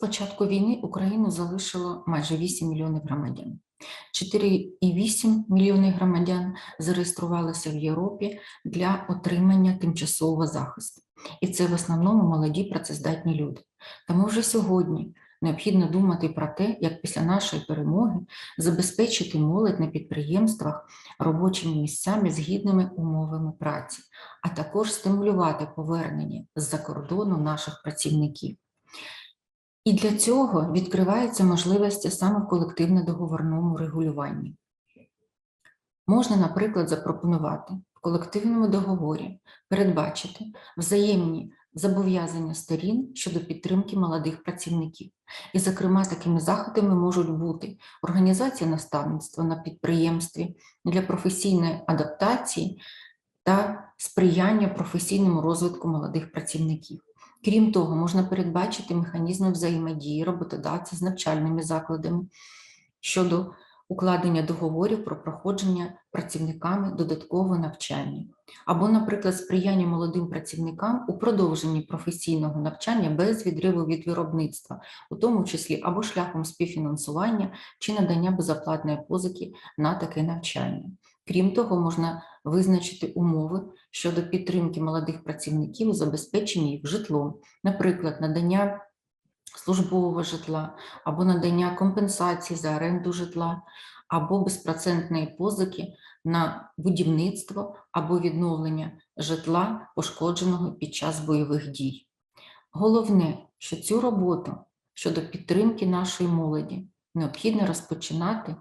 початку війни Україну залишило майже 8 мільйонів громадян. 4,8 мільйони громадян зареєструвалися в Європі для отримання тимчасового захисту. І це в основному молоді працездатні люди. Тому вже сьогодні необхідно думати про те, як після нашої перемоги забезпечити молодь на підприємствах робочими місцями з гідними умовами праці, а також стимулювати повернення з-за кордону наших працівників. І для цього відкриваються можливості саме в колективно-договорному регулюванні. Можна, наприклад, запропонувати в колективному договорі передбачити взаємні зобов'язання сторін щодо підтримки молодих працівників. І, зокрема, такими заходами можуть бути організація наставництва на підприємстві для професійної адаптації та сприяння професійному розвитку молодих працівників. Крім того, можна передбачити механізми взаємодії роботодавця з навчальними закладами щодо укладення договорів про проходження працівниками додаткового навчання, або, наприклад, сприяння молодим працівникам у продовженні професійного навчання без відриву від виробництва, у тому числі або шляхом співфінансування чи надання безоплатної позики на таке навчання. Крім того, можна визначити умови щодо підтримки молодих працівників у забезпеченні їх житлом, наприклад, надання службового житла або надання компенсації за оренду житла, або безпроцентної позики на будівництво або відновлення житла, пошкодженого під час бойових дій. Головне, що цю роботу щодо підтримки нашої молоді необхідно розпочинати